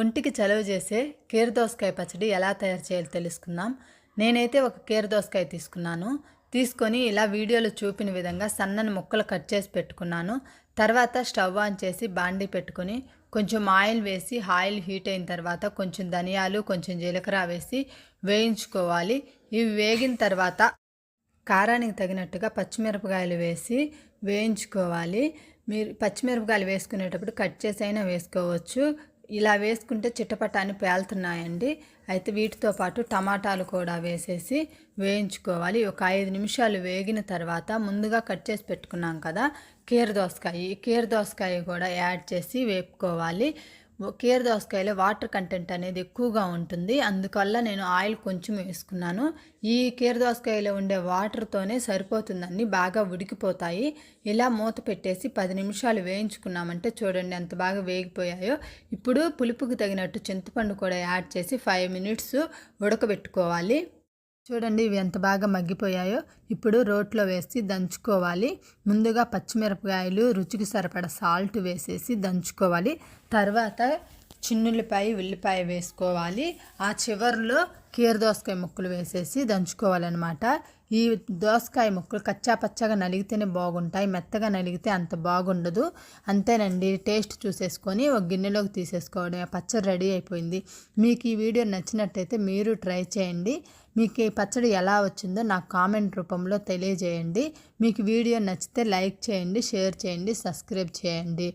ఒంటికి చలవ చేసే కీరదోసకాయ పచ్చడి ఎలా తయారు చేయాలో తెలుసుకుందాం. నేనైతే ఒక కీరదోసకాయ తీసుకున్నాను. తీసుకొని ఇలా వీడియోలో చూపిన విధంగా సన్నని ముక్కలు కట్ చేసి పెట్టుకున్నాను. తర్వాత స్టవ్ ఆన్ చేసి బాండీ పెట్టుకొని కొంచెం ఆయిల్ వేసి ఆయిల్ హీట్ అయిన తర్వాత కొంచెం ధనియాలు కొంచెం జీలకర్ర వేసి వేయించుకోవాలి. ఇవి వేగిన తర్వాత కారానికి తగినట్టుగా పచ్చిమిరపకాయలు వేసి వేయించుకోవాలి. మీరు పచ్చిమిరపకాయలు వేసుకునేటప్పుడు కట్ చేసి అయినా వేసుకోవచ్చు. ఇలా వేసుకుంటే చిట్టపటాన్ని పేలుతున్నాయండి. అయితే వీటితో పాటు టమాటాలు కూడా వేసేసి వేయించుకోవాలి. ఒక ఐదు నిమిషాలు వేగిన తర్వాత ముందుగా కట్ చేసి పెట్టుకున్నాం కదా కీర దోసకాయ. ఈ కీర దోసకాయ కూడా యాడ్ చేసి వేపుకోవాలి. కీర దోసకాయలో వాటర్ కంటెంట్ అనేది ఎక్కువగా ఉంటుంది. అందువల్ల నేను ఆయిల్ కొంచెం వేసుకున్నాను. ఈ కీర దోసకాయలో ఉండే వాటర్తోనే సరిపోతుందండి. బాగా ఉడికిపోతాయి. ఇలా మూత పెట్టేసి పది నిమిషాలు వేయించుకున్నామంటే చూడండి ఎంత బాగా వేగిపోయాయో. ఇప్పుడు పులుపుకు తగినట్టు చింతపండు కూడా యాడ్ చేసి ఫైవ్ మినిట్స్ ఉడకబెట్టుకోవాలి. చూడండి ఇవి ఎంత బాగా మగ్గిపోయాయో. ఇప్పుడు రోట్లో వేసి దంచుకోవాలి. ముందుగా పచ్చిమిరపకాయలు రుచికి సరిపడ సాల్ట్ వేసేసి దంచుకోవాలి. తర్వాత చిన్నుల్లిపాయ ఉల్లిపాయ వేసుకోవాలి. ఆ చివరిలో కీర దోసకాయ ముక్కలు వేసేసి దంచుకోవాలన్నమాట. ఈ దోసకాయ ముక్కలు కచ్చా పచ్చగా నలిగితేనే బాగుంటాయి. మెత్తగా నలిగితే అంత బాగుండదు. అంతేనండి టేస్ట్ చూసేసుకొని ఒక గిన్నెలోకి తీసేసుకోవడం. పచ్చడి రెడీ అయిపోయింది. మీకు ఈ వీడియో నచ్చినట్టయితే మీరు ట్రై చేయండి. మీకు ఈ పచ్చడి ఎలా వచ్చిందో నాకు కామెంట్ రూపంలో తెలియజేయండి. మీకు వీడియో నచ్చితే లైక్ చేయండి షేర్ చేయండి సబ్స్క్రైబ్ చేయండి.